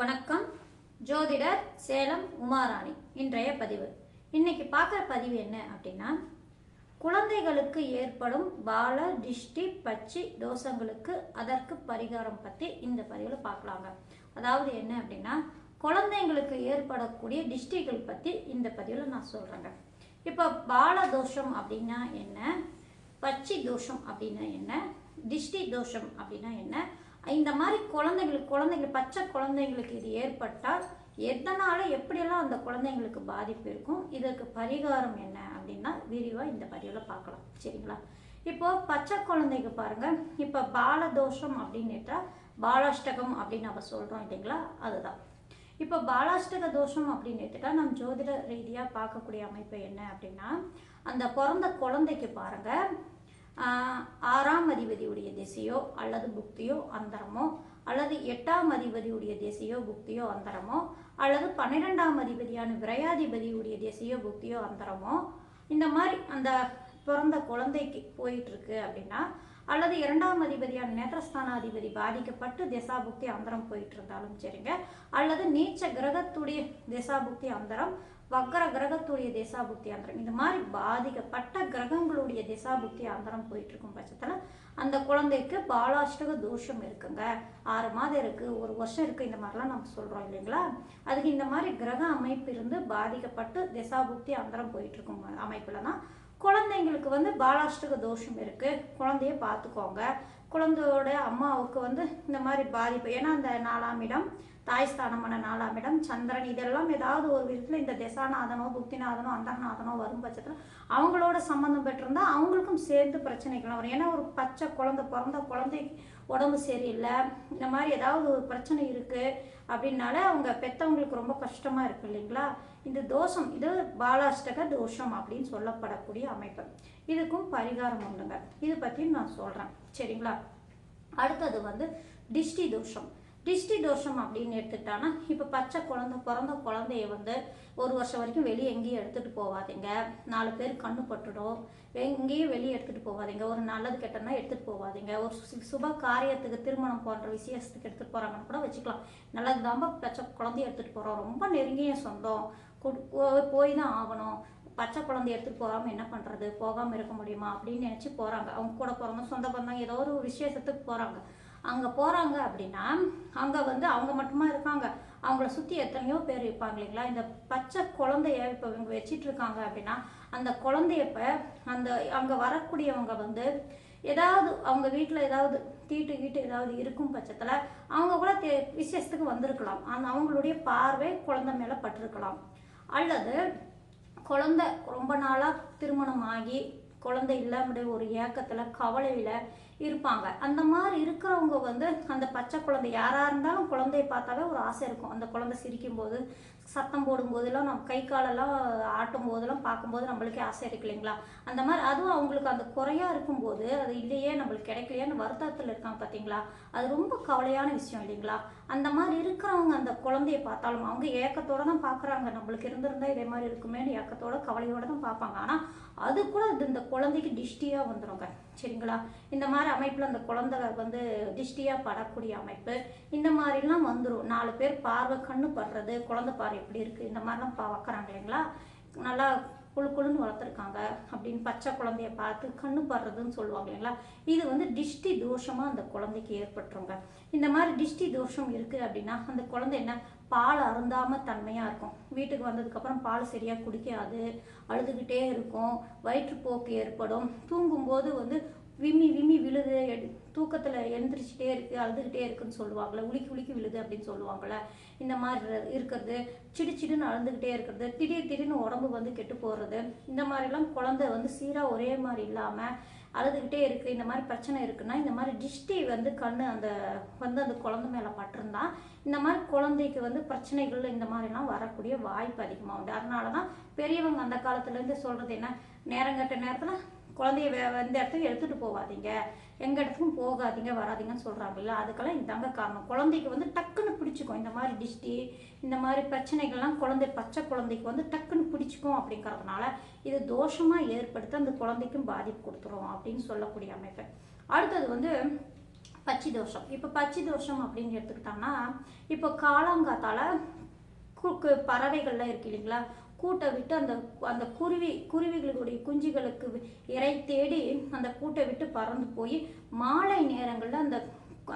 வணக்கம். ஜோதிடர் சேலம் உமாராணி. இன்றைய பதிவு. இன்னைக்கு பார்க்குற பதிவு என்ன அப்படின்னா குழந்தைகளுக்கு ஏற்படும் பால திஷ்டி பச்சி தோஷங்களுக்கு அதற்கு பரிகாரம் பற்றி இந்த பதிவில் பார்க்கலாங்க. அதாவது என்ன அப்படின்னா குழந்தைங்களுக்கு ஏற்படக்கூடிய திஷ்டிகள் பற்றி இந்த பதிவில் நான் சொல்கிறேங்க இப்போ பால தோஷம் அப்படின்னா என்ன? பச்சி தோஷம் அப்படின்னா என்ன? திஷ்டி தோஷம் அப்படின்னா என்ன? இந்த மாதிரி குழந்தைங்களுக்கு குழந்தைங்க பச்சை குழந்தைங்களுக்கு இது ஏற்பட்டால் எதனால் எப்படியெல்லாம் அந்த குழந்தைங்களுக்கு பாதிப்பு இருக்கும்? இதற்கு பரிகாரம் என்ன அப்படின்னா விரிவாக இந்த பதிவில் பார்க்கலாம். சரிங்களா? இப்போது பச்சை குழந்தைக்கு பாருங்கள் இப்போ பாலதோஷம் அப்படின்னுட்டா பாலாஷ்டகம் அப்படின்னு நம்ம சொல்கிறோம் இல்லைங்களா? அதுதான். இப்போ பாலாஷ்டக தோஷம் அப்படின்னு எடுத்துட்டா நம்ம ஜோதிட ரீதியாக பார்க்கக்கூடிய அமைப்பு என்ன அப்படின்னா அந்த பிறந்த குழந்தைக்கு பாருங்கள் ஆறாம் அதிபதியுடைய திசையோ அல்லது புக்தியோ அந்தரமோ அல்லது எட்டாம் அதிபதியுடைய திசையோ புக்தியோ அந்தரமோ அல்லது பன்னிரெண்டாம் அதிபதியான விரையாதிபதியுடைய திசையோ புக்தியோ அந்தரமோ இந்த மாதிரி அந்த பிறந்த குழந்தைக்கு போயிட்டுருக்கு அப்படின்னா அல்லது இரண்டாம் அதிபதியான நேத்திரஸ்தானாதிபதி பாதிக்கப்பட்டு திசாபுக்தி அந்தரம் போயிட்டு இருந்தாலும் சரிங்க அல்லது நீச்ச கிரகத்துடைய திசாபுக்தி அந்தரம் வக்கர கிரகத்துடைய திசாபுக்தி அந்தரம். இந்த மாதிரி பாதிக்கப்பட்ட கிரகங்களுடைய திசாபுக்தி அந்தரம் போயிட்டு இருக்கும் பட்சத்தில் அந்த குழந்தைக்கு பாலாஷ்டக தோஷம் இருக்குங்க. ஆறு மாதம் இருக்குது ஒரு வருஷம் இருக்குது இந்த மாதிரிலாம் நம்ம சொல்கிறோம் இல்லைங்களா? அதுக்கு இந்த மாதிரி கிரக அமைப்பு இருந்து பாதிக்கப்பட்டு திசாபுக்தி அந்தரம் போயிட்டு இருக்கும் அமைப்பில் தான் குழந்தைங்களுக்கு வந்து பாலாஷ்டக தோஷம் இருக்குது குழந்தைய பார்த்துக்கோங்க. குழந்தையோட அம்மாவுக்கு வந்து இந்த மாதிரி பாதிப்பு ஏன்னா அந்த நாலாம் இடம் தாய் ஸ்தானமான நாலாம் இடம் சந்திரன் இதெல்லாம் ஏதாவது ஒரு விதத்தில் இந்த திசாநாதனோ புக்திநாதனோ அந்தநாதனோ வரும் பட்சத்தில் அவங்களோட சம்மந்தம் பெற்றிருந்தா அவங்களுக்கும் சேர்ந்து பிரச்சனைகள் வரும். ஏன்னா ஒரு பச்சை குழந்தை பிறந்த குழந்தைக்கு உடம்பு சரியில்லை. இந்த மாதிரி ஏதாவது ஒரு பிரச்சனை இருக்குது அப்படின்னாலே அவங்க பெற்றவங்களுக்கு ரொம்ப கஷ்டமாக இருக்கு இல்லைங்களா? இந்த தோஷம் இது பாலாஷ்டக தோஷம் அப்படின்னு சொல்லப்படக்கூடிய அமைப்பு. இதுக்கும் பரிகாரம் உண்டுங்க. இது பற்றியும் நான் சொல்கிறேன் சரிங்களா? அடுத்தது வந்து டிஷ்டி தோஷம். டிஷ்டி தோஷம் அப்படின்னு எடுத்துக்கிட்டான்னா இப்போ பச்சை குழந்தை பிறந்த குழந்தைய வந்து ஒரு வருஷம் வரைக்கும் வெளியே எங்கேயும் எடுத்துகிட்டு போகாதீங்க நாலு பேர் கண்ணு பட்டுடும். எங்கேயும் வெளியே எடுத்துகிட்டு போகாதீங்க ஒரு நல்லது கெட்டனா எடுத்துகிட்டு போகாதீங்க ஒரு சுப காரியத்துக்கு திருமணம் போன்ற விசேஷத்துக்கு எடுத்துகிட்டு போகிறாங்கன்னு கூட வச்சுக்கலாம். நல்லது தாம்ப பச்சை குழந்தைய எடுத்துகிட்டு போகிறோம் ரொம்ப நெருங்கிய சொந்தம். போய் தான் ஆகணும். பச்சை குழந்தைய எடுத்துகிட்டு போகாமல் என்ன பண்ணுறது போகாமல் இருக்க முடியுமா? அப்படின்னு நினச்சி போகிறாங்க அவங்க கூட பிறந்த சொந்த பந்தம் ஏதோ ஒரு விசேஷத்துக்கு போகிறாங்க அங்கே போகிறாங்க அப்படின்னா அங்கே வந்து அவங்க மட்டுமா இருக்காங்க அவங்கள சுற்றி எத்தனையோ பேர் இருப்பாங்க இல்லைங்களா? இந்த பச்சை குழந்தைய இப்போ இவங்க வச்சிட்டு இருக்காங்க அப்படின்னா அந்த குழந்தைய இப்போ அந்த அங்கே வரக்கூடியவங்க வந்து ஏதாவது அவங்க வீட்டில் ஏதாவது தீட்டு கீட்டு ஏதாவது இருக்கும் பட்சத்தில் அவங்க கூட தே- விசேஷத்துக்கு வந்திருக்கலாம். அந்த அவங்களுடைய பார்வை குழந்தை மேலே பட்டிருக்கலாம். அல்லது குழந்தை ரொம்ப நாளாக திருமணம் ஆகி குழந்தை இல்லாம ஒரு ஏக்கத்தில் கவலையில் இருப்பாங்க. அந்த மாதிரி இருக்கிறவங்க வந்து அந்த பச்சை குழந்தை யாராக இருந்தாலும் குழந்தைய பார்த்தாவே ஒரு ஆசை இருக்கும். அந்த குழந்தை சிரிக்கும் போது சத்தம் போடும்போதெல்லாம் நம்ம கை காலெல்லாம் ஆட்டும் போதெல்லாம் பார்க்கும்போது நம்மளுக்கே ஆசை இருக்கு இல்லைங்களா? அந்த மாதிரி அதுவும் அவங்களுக்கு அந்த குறையாக இருக்கும்போது அது இல்லையே நம்மளுக்கு கிடைக்கலையேன்னு வருத்தத்தில் இருக்காங்க பார்த்தீங்களா அது ரொம்ப கவலையான விஷயம் இல்லைங்களா? அந்த மாதிரி இருக்கிறவங்க அந்த குழந்தைய பார்த்தாலும் அவங்க ஏக்கத்தோடு தான் பார்க்குறாங்க. நம்மளுக்கு இருந்திருந்தா இதே மாதிரி இருக்குமேன்னு ஏக்கத்தோட கவலையோடு தான் பார்ப்பாங்க. ஆனால் அது கூட இந்த குழந்தைக்கு டிஷ்டியாக வந்துடுங்க சரிங்களா? இந்த மாதிரி அமைப்பில் அந்த குழந்தை வந்து டிஷ்டியாக படக்கூடிய அமைப்பு. இந்த மாதிரிலாம் வந்துடும் நாலு பேர் பார்வை கண்ணு படுறது குழந்தை பார்வை எப்படி இருக்குது இந்த மாதிரிலாம் பா வைக்கிறாங்க இல்லைங்களா? நல்லா குழு குழுன்னு வளர்த்துருக்காங்க அப்படின்னு பச்சை குழந்தைய பார்த்து கண்ணு படுறதுன்னு சொல்லுவாங்க இல்லைங்களா? இது வந்து டிஷ்டி தோஷமாக அந்த குழந்தைக்கு ஏற்பட்டுருங்க. இந்த மாதிரி டிஷ்டி தோஷம் இருக்குது அப்படின்னா அந்த குழந்தை என்ன? பால் அருந்தாம தன்மையாக இருக்கும். வீட்டுக்கு வந்ததுக்கப்புறம் பால் சரியாக குடிக்காது அழுதுகிட்டே இருக்கும் வயிற்றுப்போக்கு ஏற்படும். தூங்கும்போது வந்து விம்மி விம்மி விழுது எடு தூக்கத்தில் எழுந்திரிச்சிட்டே இருக்கு அழுதுகிட்டே இருக்குன்னு சொல்லுவாங்களே உலுக்கி உலுக்கி விழுது அப்படின்னு சொல்லுவாங்களே இந்த மாதிரி இருக்கிறது சிடு சிடுன்னு அழுதுகிட்டே இருக்கிறது திடீர் திடீர்னு உடம்பு வந்து கெட்டு போகிறது இந்த மாதிரிலாம் குழந்தை வந்து சீராக ஒரே மாதிரி இல்லாமல் அழுதுகிட்டே இருக்குது இந்த மாதிரி பிரச்சனை இருக்குன்னா இந்த மாதிரி டிஷ்டி வந்து கண் அந்த வந்து அந்த குழந்தை மேலே பட்டிருந்தா இந்த மாதிரி குழந்தைக்கு வந்து பிரச்சனைகள் இந்த மாதிரிலாம் வரக்கூடிய வாய்ப்பு அதிகமாக உண்டு. அதனால தான் பெரியவங்க அந்த காலத்துலேருந்து சொல்கிறது என்ன நேரங்கட்ட நேரத்தில் குழந்தைய வே- எந்த இடத்துக்கு எடுத்துகிட்டு போகாதீங்க. எங்கள் இடத்துக்கும் போகாதீங்க வராதீங்கன்னு சொல்கிறாங்கல்ல அதுக்கெல்லாம் இதாங்க காரணம். குழந்தைக்கு வந்து டக்குன்னு பிடிச்சிக்கும். இந்த மாதிரி டிஷ்டி இந்த மாதிரி பிரச்சனைகள்லாம் குழந்தை பச்சை குழந்தைக்கு வந்து டக்குன்னு பிடிச்சிக்கும் அப்படிங்கிறதுனால இது தோஷமாக ஏற்படுத்தி அந்த குழந்தைக்கும் பாதிப்பு கொடுத்துரும் அப்படின்னு சொல்லக்கூடிய அமைப்பு. அடுத்தது வந்து பச்சை தோஷம். இப்போ பச்சை தோஷம் அப்படின்னு எடுத்துக்கிட்டோம்னா இப்போ காலாங்காத்தால் பறவைகள்லாம் இருக்கு இல்லைங்களா? கூட்டை விட்டு அந்த அந்த குருவி குருவிகளுடைய குஞ்சுகளுக்கு இறை இரை தேடி அந்த கூட்டை விட்டு பறந்து போய் மாலை நேரங்களில் அந்த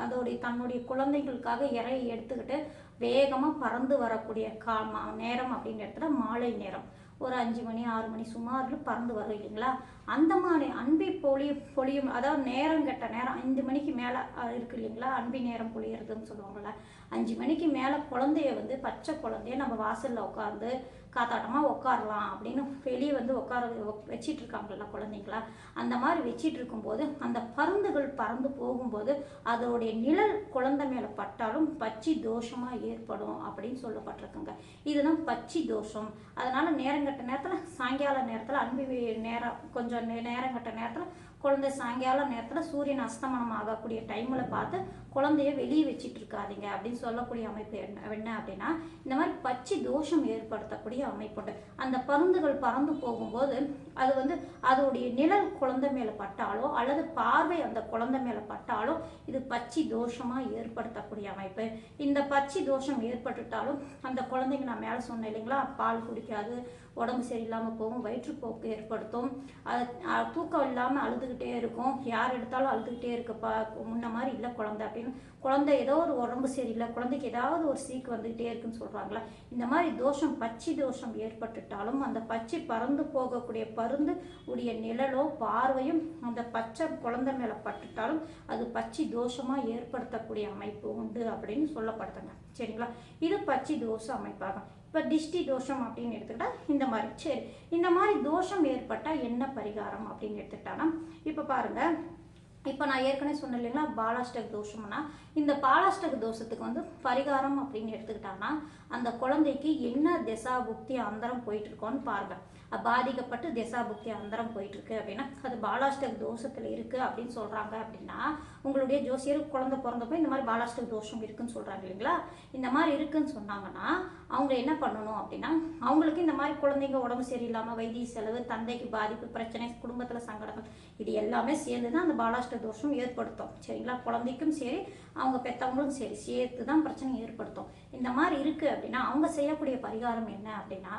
அதோடைய தன்னுடைய குழந்தைகளுக்காக இறையை எடுத்துக்கிட்டு வேகமாக பறந்து வரக்கூடிய கா மா- நேரம் அப்படின்ற இடத்துல மாலை நேரம். ஒரு அஞ்சு மணி ஆறு மணி சுமாரில் பறந்து வரும் இல்லைங்களா? அந்த மாதிரி அன்பை பொழி பொழியும் அதாவது நேரம் கெட்ட நேரம் ஐந்து மணிக்கு மேலே இருக்கு இல்லைங்களா? அன்பி நேரம் பொழியறதுன்னு சொல்லுவாங்கள்ல அஞ்சு மணிக்கு மேலே குழந்தைய வந்து பச்சை குழந்தைய நம்ம வாசலில் உட்காந்து காத்தாட்டமாக உட்காரலாம் அப்படின்னு வெளியே வந்து உட்கார வச்சிட்டு இருக்காங்கல்ல குழந்தைங்களா? அந்த மாதிரி வச்சிட்டு இருக்கும்போது அந்த பருந்துகள் பறந்து போகும்போது அதோடைய நிழல் குழந்தை மேலே பட்டாலும் பச்சி தோஷமாக ஏற்படும் அப்படின்னு சொல்லப்பட்டிருக்குங்க. இதுதான் பச்சை தோஷம். அதனால நேரங்கட்ட நேரத்தில் சாயங்கால நேரத்தில் அன்பு நேரம் கொஞ்சம் நே- நேரங்கட்ட நேரத்தில் குழந்தை சாயங்கால நேரத்தில் சூரியன் அஸ்தமனம் ஆகக்கூடிய டைமில் பார்த்து குழந்தைய வெளியே வச்சிட்டு இருக்காதீங்க அப்படின்னு சொல்லக்கூடிய அமைப்பு என்ன என்ன அப்படின்னா இந்த மாதிரி பச்சை தோஷம் ஏற்படுத்தக்கூடிய அமைப்புண்டு அந்த பருந்துகள் பறந்து போகும்போது அது வந்து அதோடைய நிழல் குழந்தை மேலே பட்டாலோ அல்லது பார்வை அந்த குழந்தை மேலே பட்டாலோ இது பச்சை தோஷமாக ஏற்படுத்தக்கூடிய அமைப்பு. இந்த பச்சை தோஷம் ஏற்பட்டுட்டாலும் அந்த குழந்தைங்க நான் மேலே சொன்னேன் இல்லைங்களா பால் குடிக்காது உடம்பு சரியில்லாமல் போகும் வயிற்றுப்போக்கு ஏற்படுத்தும். அது தூக்கம் இல்லாமல் அழுதுகிட்டே இருக்கும். யார் எடுத்தாலும் அழுதுகிட்டே இருக்கப்பா முன்ன மாதிரி இல்லை குழந்தை அப்படின்னு. குழந்தை ஏதோ ஒரு உடம்பு சரியில்லை குழந்தைக்கு ஏதாவது ஒரு சீக்கு வந்துகிட்டே இருக்குன்னு சொல்கிறாங்களா இந்த மாதிரி தோஷம் பச்சை தோஷம் ஏற்பட்டுட்டாலும் அந்த பச்சை பறந்து போகக்கூடிய பருந்து உடைய நிழலோ பார்வையும் அந்த பச்சை குழந்தை மேலே பட்டுட்டாலும் அது பச்சை தோஷமாக ஏற்படுத்தக்கூடிய அமைப்பு உண்டு அப்படின்னு சொல்லப்படுதுங்க. சரிங்களா? இது பச்சை தோஷ அமைப்பாகும். இப்போ திஷ்டி தோஷம் அப்படின்னு எடுத்துக்கிட்டால் இந்த மாதிரி. சரி இந்த மாதிரி தோஷம் ஏற்பட்டால் என்ன பரிகாரம் அப்படின்னு எடுத்துக்கிட்டானா? இப்போ பாருங்கள் இப்போ நான் ஏற்கனவே சொன்னேன் இல்லைங்களா பாலாஷ்டக தோஷம்னா இந்த பாலாஷ்டக தோஷத்துக்கு வந்து பரிகாரம் அப்படின்னு எடுத்துக்கிட்டாங்கன்னா அந்த குழந்தைக்கு என்ன திசா புக்தி அந்தரம் போயிட்டு இருக்கோன்னு பாருங்கள் பாதிக்கப்பட்டு திசா புக்தி அந்தரம் போயிட்டுருக்கு அப்படின்னா அது பாலாஷ்டக தோஷத்தில் இருக்குது அப்படின்னு சொல்கிறாங்க அப்படின்னா உங்களுடைய ஜோசியர் குழந்தை பிறந்தப்போ இந்த மாதிரி பாலாஷ்டக தோஷம் இருக்குன்னு சொல்கிறாங்க இல்லைங்களா? இந்த மாதிரி இருக்குன்னு சொன்னாங்கன்னா அவங்க என்ன பண்ணணும் அப்படின்னா அவங்களுக்கு இந்த மாதிரி குழந்தைங்க உடம்பு சரியில்லாமல் வைத்திய செலவு தந்தைக்கு பாதிப்பு பிரச்சனை குடும்பத்தில் சங்கடங்கள் இது எல்லாமே சேர்ந்து தான் அந்த பாலாஷ்ட தோஷம் ஏற்படுத்தும். சரிங்களா? குழந்தைக்கும் சரி அவங்க பெற்றவங்களும் சரி சேர்த்து தான் பிரச்சனை ஏற்படுத்தும். இந்த மாதிரி இருக்குது அப்படின்னா அவங்க செய்யக்கூடிய பரிகாரம் என்ன அப்படின்னா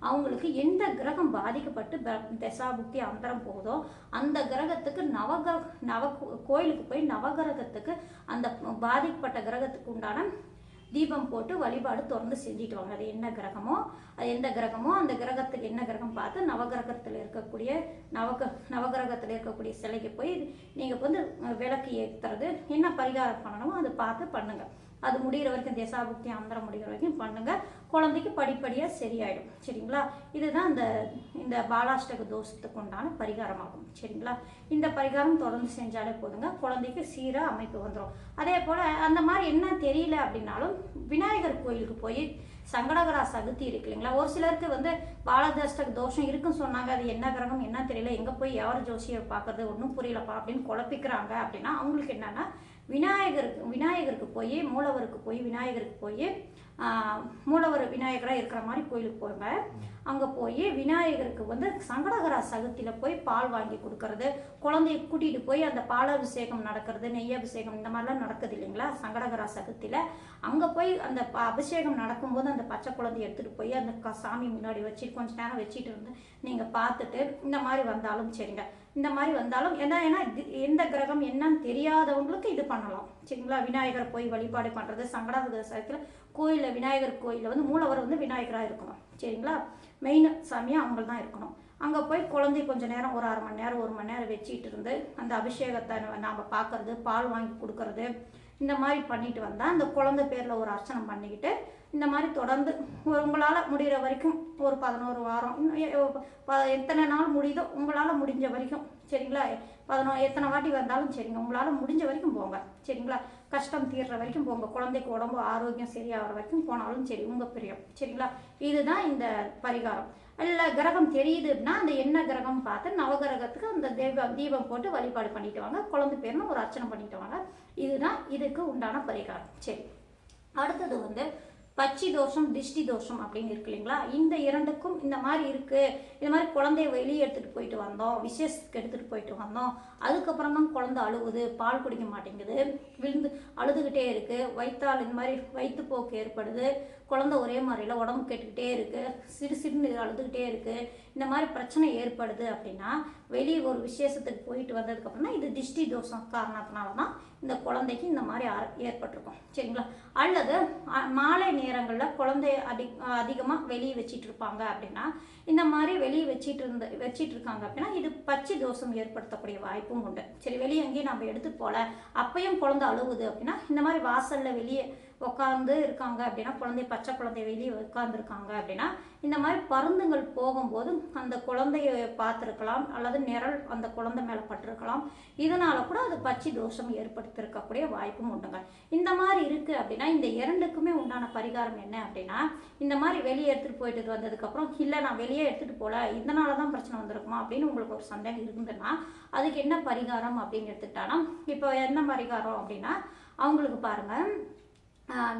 அவங்களுக்கு எந்த கிரகம் பாதிக்கப்பட்டு ப- தசா புக்தி அந்தரம் போதோ அந்த கிரகத்துக்கு நவகிர நவ கோயிலுக்கு போய் நவகிரகத்துக்கு அந்த பாதிக்கப்பட்ட கிரகத்துக்கு உண்டான தீபம் போட்டு வழிபாடு தொடர்ந்து செஞ்சுட்டு வாங்க. அது என்ன கிரகமோ அது எந்த கிரகமோ அந்த கிரகத்துக்கு என்ன கிரகம் பார்த்து நவகிரகத்தில் இருக்கக்கூடிய நவக நவகிரகத்தில் இருக்கக்கூடிய சிலைக்கு போய் நீங்கள் வந்து விளக்கு ஏற்றுறது என்ன பரிகாரம் பண்ணணுமோ அதை பார்த்து பண்ணுங்கள் அது முடிகிற வரைக்கும் தேசாபுக்தி அந்தரம் முடிகிற வரைக்கும் பண்ணுங்கள் குழந்தைக்கு படிப்படியாக சரியாயிடும். சரிங்களா? இதுதான் இந்த இந்த பாலாஷ்டக தோஷத்துக்கு உண்டான பரிகாரமாகும். சரிங்களா? இந்த பரிகாரம் தொடர்ந்து செஞ்சாலே போதுங்க. குழந்தைக்கு சீராக அமைப்பு வந்துடும் அதே போல் அந்த மாதிரி என்ன தெரியல அப்படின்னாலும் விநாயகர் கோயிலுக்கு போய் சங்கடகரா சகுதி இருக்கு இல்லைங்களா? ஒரு சிலருக்கு வந்து பாலதஷ்டக தோஷம் இருக்குன்னு சொன்னாங்க. அது என்ன கிரகம் என்ன தெரியல எங்கே போய் யார் ஜோசியை பார்க்கறது ஒன்றும் புரியலப்பா அப்படின்னு குழப்பிக்கிறாங்க அப்படின்னா அவங்களுக்கு என்னன்னா விநாயகருக்கு விநாயகருக்கு போய் மூலவருக்கு போய் விநாயகருக்கு போய் மூலவர் விநாயகராக இருக்கிற மாதிரி கோயிலுக்கு போங்க அங்கே போய் விநாயகருக்கு வந்து சங்கடகரா சகத்தில் போய் பால் வாங்கி கொடுக்கறது குழந்தைய கூட்டிகிட்டு போய் அந்த பாலாபிஷேகம் நடக்கிறது நெய் அபிஷேகம் இந்த மாதிரிலாம் நடக்குது இல்லைங்களா? சங்கடகரா சதுர்த்தியில். அங்கே போய் அந்த அபிஷேகம் நடக்கும்போது அந்த பச்சை குழந்தைய எடுத்துகிட்டு போய் அந்த சாமி முன்னாடி வச்சு கொஞ்ச நேரம் வச்சுட்டு இருந்து நீங்கள் பார்த்துட்டு இந்த மாதிரி வந்தாலும் சரிங்க. இந்த மாதிரி வந்தாலும் ஏன்னா ஏன்னா இது எந்த கிரகம் என்னன்னு தெரியாதவங்களுக்கு இது பண்ணலாம். சரிங்களா? விநாயகர் போய் வழிபாடு பண்ணுறது சங்கடாத சதுரத்தில் கோயிலில் விநாயகர் கோயிலில் வந்து மூலவர் வந்து விநாயகராக இருக்கணும். சரிங்களா? மெயின் சாமியாக அவங்க தான் இருக்கணும். அங்கே போய் குழந்தை கொஞ்சம் நேரம் ஒரு அரை மணி நேரம் ஒரு மணி நேரம் வச்சுட்டு இருந்து அந்த அபிஷேகத்தை நாம் பார்க்கறது பால் வாங்கி கொடுக்கறது இந்த மாதிரி பண்ணிட்டு வந்தால் அந்த குழந்தை பேரில் ஒரு அர்ச்சனை பண்ணிக்கிட்டு இந்த மாதிரி தொடர்ந்து உங்களால் முடிகிற வரைக்கும் ஒரு பதினோரு வாரம். இன்னும் எத்தனை நாள் முடியுதோ உங்களால் முடிஞ்ச வரைக்கும் சரிங்களா? பதினோ எத்தனை வாட்டி வந்தாலும் சரிங்க. உங்களால் முடிஞ்ச வரைக்கும் போங்க சரிங்களா? கஷ்டம் தீர்ற வரைக்கும் போங்க. குழந்தைக்கு உடம்பு ஆரோக்கியம் சரியாகிற வரைக்கும் போனாலும் சரி உங்கள் பிரியம் சரிங்களா? இதுதான் இந்த பரிகாரம். இல்லை கிரகம் தெரியுதுன்னா அந்த என்ன கிரகம் பார்த்து நவகிரகத்துக்கு அந்த தெய்வம் தீபம் போட்டு வழிபாடு பண்ணிட்டு வாங்க. குழந்தை பேர்னு ஒரு அர்ச்சனை பண்ணிட்டு வாங்க. இதுதான் இதுக்கு உண்டான பரிகாரம். சரி. அடுத்தது வந்து பச்சி தோஷம் திஷ்டி தோஷம் அப்படின்னு இருக்கு இல்லைங்களா? இந்த இரண்டுக்கும் இந்த மாதிரி இருக்குது இந்த மாதிரி குழந்தைய வெளியே எடுத்துகிட்டு போயிட்டு வந்தோம். விசேஷத்துக்கு எடுத்துகிட்டு போயிட்டு வந்தோம். அதுக்கப்புறம் தான் குழந்தை அழுகுது பால் குடிக்க மாட்டேங்குது விழுந்து அழுதுகிட்டே இருக்குது வயிற்றால் இந்த மாதிரி வயிற்றுப்போக்கு ஏற்படுது. குழந்தை ஒரே மாதிரியில் உடம்பு கேட்டுக்கிட்டே இருக்குது சிறு சிறுன்னு அழுதுகிட்டே இருக்குது இந்த மாதிரி பிரச்சனை ஏற்படுது அப்படின்னா வெளியே ஒரு விசேஷத்துக்கு போயிட்டு வந்ததுக்கப்புறம் தான் இது திஷ்டி தோஷம் காரணத்தினால தான் இந்த குழந்தைக்கு இந்த மாதிரி ஏற்பட்டிருக்கும். சரிங்களா? அல்லது மாலை நேரங்களில் குழந்தைய அதிக அதிகமாக வெளியே வச்சிட்டு இருப்பாங்க அப்படின்னா இந்த மாதிரி வெளியே வச்சிட்டு இருந்த வச்சிட்டு இருக்காங்க அப்படின்னா இது பச்சை தோஷம் ஏற்படுத்தக்கூடிய வாய்ப்பும் உண்டு. சரி வெளியே எங்கேயும் நம்ம எடுத்து போல அப்பையும் குழந்தை அழுகுது அப்படின்னா இந்த மாதிரி வாசல்ல வெளியே உட்காந்து இருக்காங்க அப்படின்னா குழந்தை பச்சை குழந்தை வெளியே உட்காந்துருக்காங்க அப்படின்னா இந்த மாதிரி பருந்துங்கள் போகும்போது அந்த குழந்தைய பார்த்துருக்கலாம் அல்லது நிரல் அந்த குழந்தை மேலே பட்டிருக்கலாம். இதனால் கூட அது பச்சை தோஷம் ஏற்படுத்திருக்கக்கூடிய வாய்ப்பும் உண்டுங்க. இந்த மாதிரி இருக்குது அப்படின்னா இந்த இரண்டுக்குமே உண்டான பரிகாரம் என்ன அப்படின்னா இந்த மாதிரி வெளியே எடுத்துகிட்டு போயிட்டு வந்ததுக்கப்புறம் இல்லை நான் வெளியே எடுத்துகிட்டு போகல இதனால தான் பிரச்சனை வந்திருக்குமா? அப்படின்னு உங்களுக்கு ஒரு சந்தேகம் இருந்ததுன்னா அதுக்கு என்ன பரிகாரம் அப்படின்னு எடுத்துக்கிட்டானா இப்போ என்ன பரிகாரம் அப்படின்னா அவங்களுக்கு பாருங்கள்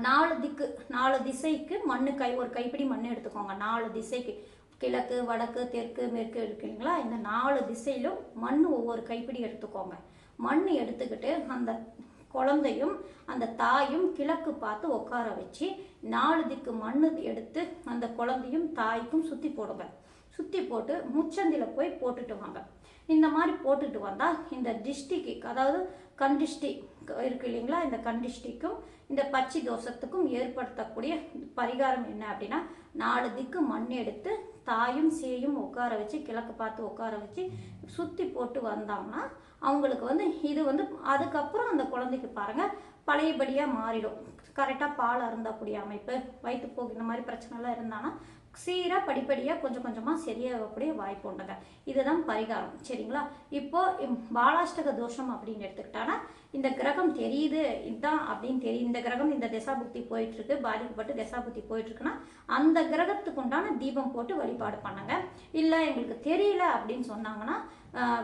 நாலு திக்கு நாலு திசைக்கு மண்ணு கை ஒரு கைப்பிடி மண் எடுத்துக்கோங்க. நாலு திசைக்கு. கிழக்கு வடக்கு தெற்கு மேற்கு இருக்கு இல்லைங்களா இந்த நாலு திசையிலும் மண் ஒவ்வொரு கைப்பிடி எடுத்துக்கோங்க. மண் எடுத்துக்கிட்டு அந்த குழந்தையும் அந்த தாயும் கிழக்கு பார்த்து உட்கார வச்சு நாலு திக்கு மண் எடுத்து அந்த குழந்தையும் தாய்க்கும் சுற்றி போடுங்க. சுற்றி போட்டு முச்சந்தில போய் போட்டுட்டு வாங்க. இந்த மாதிரி போட்டுட்டு வந்தால் இந்த டிஸ்டிக்கு அதாவது கண்டிஷ்டி இருக்கு இல்லைங்களா இந்த கண்டிஷ்டிக்கும் இந்த பச்சை தோஷத்துக்கும் ஏற்படுத்தக்கூடிய பரிகாரம் என்ன அப்படின்னா நாலு திக்கு மண் எடுத்து தாயும் சேயும் உட்கார வச்சு கிழக்கு பார்த்து உட்கார வச்சு சுற்றி போட்டு வந்தாங்கன்னா அவங்களுக்கு வந்து இது வந்து அதுக்கப்புறம் அந்த குழந்தைக்கு பாருங்க பழையபடியாக மாறிடும். கரெக்டாக பால் அருந்தக்கூடிய அமைப்பு வயிற்று போக்கு இந்த மாதிரி பிரச்சனைலாம் இருந்தாங்கன்னா சீராக படிப்படியாக கொஞ்சம் கொஞ்சமாக சரியாகக்கூடிய வாய்ப்பு உண்டுங்க. இதுதான் பரிகாரம். சரிங்களா? இப்போ பாலாஷ்டக தோஷம் அப்படின்னு எடுத்துக்கிட்டானா இந்த கிரகம் தெரியுது இதுதான் அப்படின்னு தெரியும் இந்த கிரகம் இந்த திசாபுக்தி போயிட்டுருக்கு பாதிக்கப்பட்டு திசாபுக்தி போயிட்டுருக்குன்னா அந்த கிரகத்துக்கு உண்டான தீபம் போட்டு வழிபாடு பண்ணுங்க. இல்லை எங்களுக்கு தெரியல அப்படின்னு சொன்னாங்கன்னா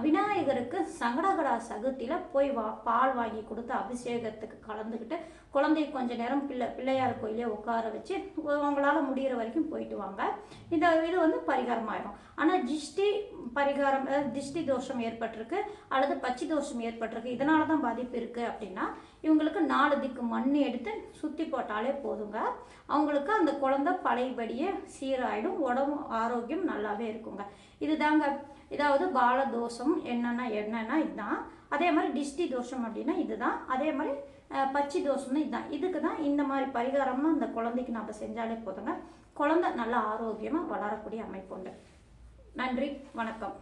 விநாயகருக்கு சங்கடகடா சகுதியில் போய் வா பால் வாங்கி கொடுத்து அபிஷேகத்துக்கு கலந்துக்கிட்டு குழந்தைய கொஞ்ச நேரம் பிள்ளை பிள்ளையார் கோயிலே உட்கார வச்சு உங்களால் முடிகிற வரைக்கும் போயிட்டு வாங்க. இந்த இது வந்து பரிகாரம் ஆயிடும் ஆனால் திஷ்டி பரிகாரம் திஷ்டி தோஷம் ஏற்பட்டிருக்கு அல்லது பச்சை தோஷம் ஏற்பட்டிருக்கு இதனால தான் பாதிப்பு இருக்குது அப்படின்னா இவங்களுக்கு நாலு திக்கு மண் எடுத்து சுற்றி போட்டாலே போதுங்க. அவங்களுக்கு அந்த குழந்தை பழையபடியே சீராயிடும் உடம்பு ஆரோக்கியம் நல்லாவே இருக்குங்க. இதுதாங்க இதாவது பால தோஷம் என்னென்னா என்னென்னா இதுதான். அதே மாதிரி டிஷ்டி தோஷம் அப்படின்னா இதுதான். அதே மாதிரி பச்சை தோஷம்னு இதுதான். இதுக்கு தான் இந்த மாதிரி பரிகாரமாக அந்த குழந்தைக்கு நம்ம செஞ்சாலே போதுங்க. குழந்தை நல்லா ஆரோக்கியமாக வளரக்கூடிய அமைப்பு உண்டு நன்றி வணக்கம்.